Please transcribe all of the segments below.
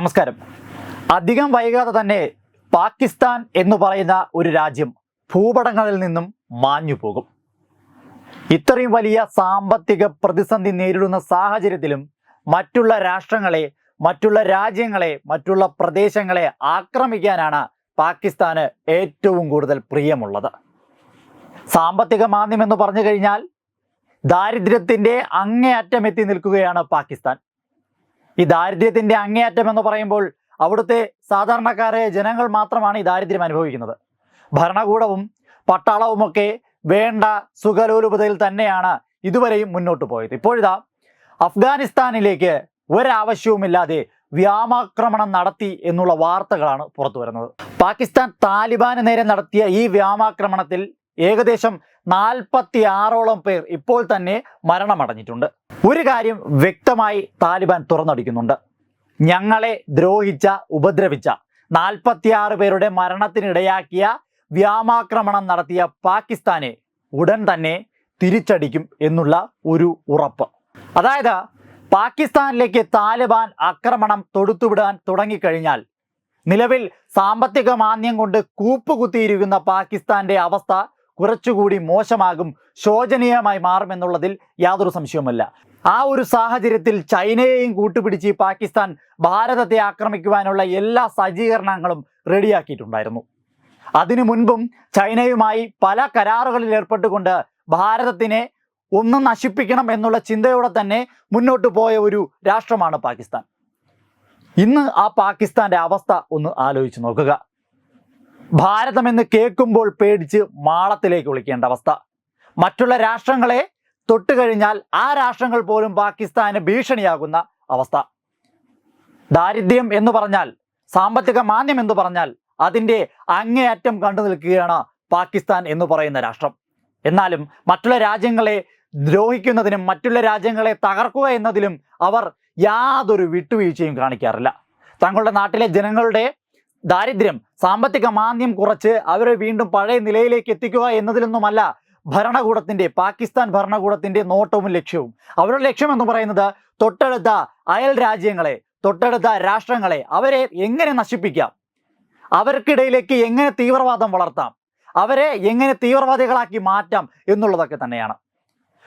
നമസ്കാരം. അധികം വൈകാതെ തന്നെ പാകിസ്ഥാൻ എന്ന് പറയുന്ന ഒരു രാജ്യം ഭൂപടങ്ങളിൽ നിന്നും മാഞ്ഞു പോകും. ഇത്രയും വലിയ സാമ്പത്തിക പ്രതിസന്ധി നേരിടുന്ന സാഹചര്യത്തിലും മറ്റുള്ള രാഷ്ട്രങ്ങളെ മറ്റുള്ള രാജ്യങ്ങളെ മറ്റുള്ള പ്രദേശങ്ങളെ ആക്രമിക്കാനാണ് പാകിസ്ഥാന് ഏറ്റവും കൂടുതൽ പ്രിയമുള്ളത്. സാമ്പത്തിക മാന്ദ്യം എന്ന് പറഞ്ഞു കഴിഞ്ഞാൽ ദാരിദ്ര്യത്തിന്റെ അങ്ങേയറ്റം എത്തി നിൽക്കുകയാണ് പാകിസ്ഥാൻ. ഈ ദാരിദ്ര്യത്തിന്റെ അങ്ങേയറ്റം എന്ന് പറയുമ്പോൾ അവിടുത്തെ സാധാരണക്കാരെ ജനങ്ങൾ മാത്രമാണ് ഈ ദാരിദ്ര്യം അനുഭവിക്കുന്നത്. ഭരണകൂടവും പട്ടാളവുമൊക്കെ വേണ്ട സുഖലോലുപതയിൽ തന്നെയാണ് ഇതുവരെയും മുന്നോട്ട് പോയത്. ഇപ്പോഴിതാ അഫ്ഗാനിസ്ഥാനിലേക്ക് ഒരാവശ്യവുമില്ലാതെ വ്യാമാക്രമണം നടത്തി എന്നുള്ള വാർത്തകളാണ് പുറത്തു വരുന്നത് പാകിസ്ഥാൻ താലിബാന് നേരെ നടത്തിയ ഈ വ്യാമാക്രമണത്തിൽ ഏകദേശം നാൽപ്പത്തി ആറോളം പേർ ഇപ്പോൾ തന്നെ മരണമടഞ്ഞിട്ടുണ്ട്. ഒരു കാര്യം വ്യക്തമായി താലിബാൻ തുറന്നടിക്കുന്നുണ്ട്. ഞങ്ങളെ ദ്രോഹിച്ച ഉപദ്രവിച്ച നാൽപ്പത്തിയാറ് പേരുടെ മരണത്തിനിടയാക്കിയ വ്യാമാക്രമണം നടത്തിയ പാകിസ്ഥാനെ ഉടൻ തന്നെ തിരിച്ചടിക്കും എന്നുള്ള ഒരു ഉറപ്പ്. അതായത് പാകിസ്ഥാനിലേക്ക് താലിബാൻ ആക്രമണം തൊടുത്തുവിടാൻ തുടങ്ങിക്കഴിഞ്ഞാൽ നിലവിൽ സാമ്പത്തിക മാന്ദ്യം കൊണ്ട് കൂപ്പുകുത്തിയിരിക്കുന്ന പാകിസ്ഥാന്റെ അവസ്ഥ കുറച്ചുകൂടി മോശമാകും ശോചനീയമായി മാറുമെന്നുള്ളതിൽ യാതൊരു സംശയവുമല്ല. ആ ഒരു സാഹചര്യത്തിൽ ചൈനയെയും കൂട്ടുപിടിച്ച് പാകിസ്ഥാൻ ഭാരതത്തെ ആക്രമിക്കുവാനുള്ള എല്ലാ സജ്ജീകരണങ്ങളും റെഡിയാക്കിയിട്ടുണ്ടായിരുന്നു. അതിനു മുൻപും ചൈനയുമായി പല കരാറുകളിൽ ഏർപ്പെട്ടുകൊണ്ട് ഭാരതത്തിനെ ഒന്ന് നശിപ്പിക്കണം എന്നുള്ള ചിന്തയോടെ തന്നെ മുന്നോട്ട് പോയ ഒരു രാഷ്ട്രമാണ് പാകിസ്ഥാൻ. ഇന്ന് ആ പാകിസ്ഥാന്റെ അവസ്ഥ ഒന്ന് ആലോചിച്ച് നോക്കുക. ഭാരതം എന്ന് കേൾക്കുമ്പോൾ പേടിച്ച് മാളത്തിലേക്ക് വിളിക്കേണ്ട അവസ്ഥ. മറ്റുള്ള രാഷ്ട്രങ്ങളെ തൊട്ട് കഴിഞ്ഞാൽ ആ രാഷ്ട്രങ്ങൾ പോലും പാകിസ്ഥാന് ഭീഷണിയാകുന്ന അവസ്ഥ. ദാരിദ്ര്യം എന്ന് പറഞ്ഞാൽ സാമ്പത്തിക മാന്യം എന്ന് പറഞ്ഞാൽ അതിന്റെ അങ്ങേയറ്റം കണ്ടു നിൽക്കുകയാണ് പാകിസ്ഥാൻ എന്ന് പറയുന്ന രാഷ്ട്രം. എന്നാലും മറ്റുള്ള രാജ്യങ്ങളെ ദ്രോഹിക്കുന്നതിനും മറ്റുള്ള രാജ്യങ്ങളെ തകർക്കുക എന്നതിലും അവർ യാതൊരു വിട്ടുവീഴ്ചയും കാണിക്കാറില്ല. തങ്ങളുടെ നാട്ടിലെ ജനങ്ങളുടെ ദാരിദ്ര്യം സാമ്പത്തിക മാന്ദ്യം കുറച്ച് അവരെ വീണ്ടും പഴയ നിലയിലേക്ക് എത്തിക്കുക എന്നതിലൊന്നുമല്ല ഭരണകൂടത്തിന്റെ പാകിസ്ഥാൻ ഭരണകൂടത്തിന്റെ നോട്ടവും ലക്ഷ്യവും. അവരുടെ ലക്ഷ്യം എന്ന് പറയുന്നത് തൊട്ടടുത്ത അയൽ രാജ്യങ്ങളെ തൊട്ടടുത്ത രാഷ്ട്രങ്ങളെ അവരെ എങ്ങനെ നശിപ്പിക്കാം? അവർക്കിടയിലേക്ക് എങ്ങനെ തീവ്രവാദം വളർത്താം? അവരെ എങ്ങനെ തീവ്രവാദികളാക്കി മാറ്റാം എന്നുള്ളതൊക്കെ തന്നെയാണ്.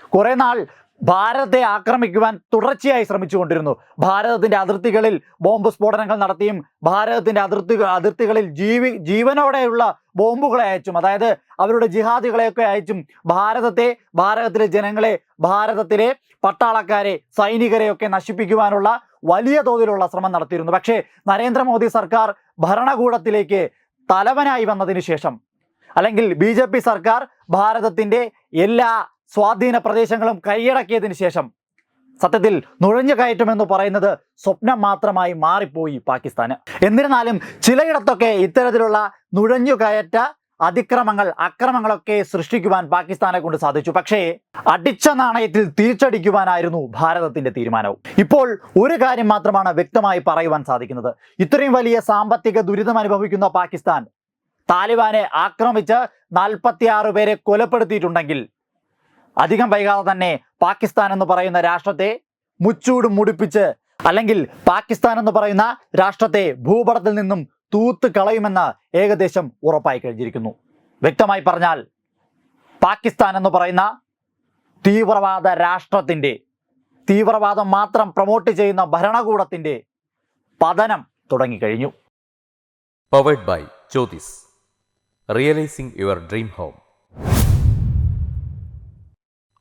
കുറേ നാൾ ഭാരതത്തെ ആക്രമിക്കുവാൻ തുടർച്ചയായി ശ്രമിച്ചുകൊണ്ടിരുന്നു. ഭാരതത്തിന്റെ അതിർത്തികളിൽ ബോംബ് സ്ഫോടനങ്ങൾ നടത്തിയും ഭാരതത്തിന്റെ അതിർത്തി അതിർത്തികളിൽ ജീവി ജീവനോടെയുള്ള ബോംബുകളെ അയച്ചും അതായത് അവരുടെ ജിഹാദികളെയൊക്കെ അയച്ചും ഭാരതത്തെ ഭാരതത്തിലെ ജനങ്ങളെ ഭാരതത്തിലെ പട്ടാളക്കാരെ സൈനികരെയൊക്കെ നശിപ്പിക്കുവാനുള്ള വലിയ തോതിലുള്ള ശ്രമം നടത്തിയിരുന്നു. പക്ഷേ നരേന്ദ്രമോദി സർക്കാർ ഭരണകൂടത്തിലേക്ക് തലവനായി വന്നതിന് ശേഷം അല്ലെങ്കിൽ ബി സർക്കാർ ഭാരതത്തിന്റെ എല്ലാ സ്വാധീന പ്രദേശങ്ങളും കൈയടക്കിയതിന് ശേഷം സത്യത്തിൽ നുഴഞ്ഞു കയറ്റുമെന്ന് പറയുന്നത് സ്വപ്നം മാത്രമായി മാറിപ്പോയി പാകിസ്ഥാന്. എന്നിരുന്നാലും ചിലയിടത്തൊക്കെ ഇത്തരത്തിലുള്ള നുഴഞ്ഞു കയറ്റ അതിക്രമങ്ങൾ അക്രമങ്ങളൊക്കെ സൃഷ്ടിക്കുവാൻ പാകിസ്ഥാനെ കൊണ്ട് സാധിച്ചു. പക്ഷേ അടിച്ച നാണയത്തിൽ തിരിച്ചടിക്കുവാനായിരുന്നു ഭാരതത്തിന്റെ തീരുമാനവും. ഇപ്പോൾ ഒരു കാര്യം മാത്രമാണ് വ്യക്തമായി പറയുവാൻ സാധിക്കുന്നത്. ഇത്രയും വലിയ സാമ്പത്തിക ദുരിതം അനുഭവിക്കുന്ന പാകിസ്ഥാൻ താലിബാനെ ആക്രമിച്ച് നാൽപ്പത്തിയാറ് പേരെ കൊലപ്പെടുത്തിയിട്ടുണ്ടെങ്കിൽ അധികം വൈകാതെ തന്നെ പാകിസ്ഥാൻ എന്ന് പറയുന്ന രാഷ്ട്രത്തെ മുച്ചൂട് മുടിപ്പിച്ച് അല്ലെങ്കിൽ പാകിസ്ഥാൻ എന്ന് പറയുന്ന രാഷ്ട്രത്തെ ഭൂപടത്തിൽ നിന്നും തൂത്ത് കളയുമെന്ന് ഏകദേശം ഉറപ്പായി കഴിഞ്ഞിരിക്കുന്നു. വ്യക്തമായി പറഞ്ഞാൽ പാകിസ്ഥാൻ എന്ന് പറയുന്ന തീവ്രവാദ രാഷ്ട്രത്തിന്റെ തീവ്രവാദം മാത്രം പ്രൊമോട്ട് ചെയ്യുന്ന ഭരണകൂടത്തിന്റെ പതനം തുടങ്ങിക്കഴിഞ്ഞു. Powered by Jyothis realizing your dream home